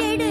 செடு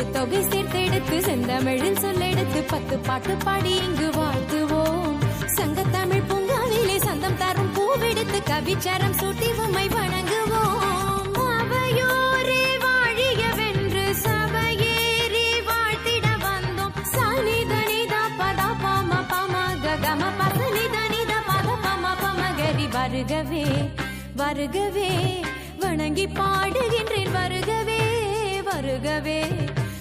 எட்டு தொகை சேர்த்தெடுத்து செந்தமிழில் சொல்லெடுத்து பத்து பாட்டு பாடி இங்கு வாழ்த்துவோம். சங்கத்தமிழ் பூங்காவிலே சந்தம் தரும் பூவெடுத்து கவிச்சாரம் சூட்டி உமை வணங்குவோம். அவையோரே வாழியவென்று சபையேறி வாழ்த்திட வந்தோம். சனிதனித பத பம பம ககம பசனிதனித பத பம பம கரி வருகவே வருகவே வணங்கி பாடுகின்றேன் வருகவே வருகவே.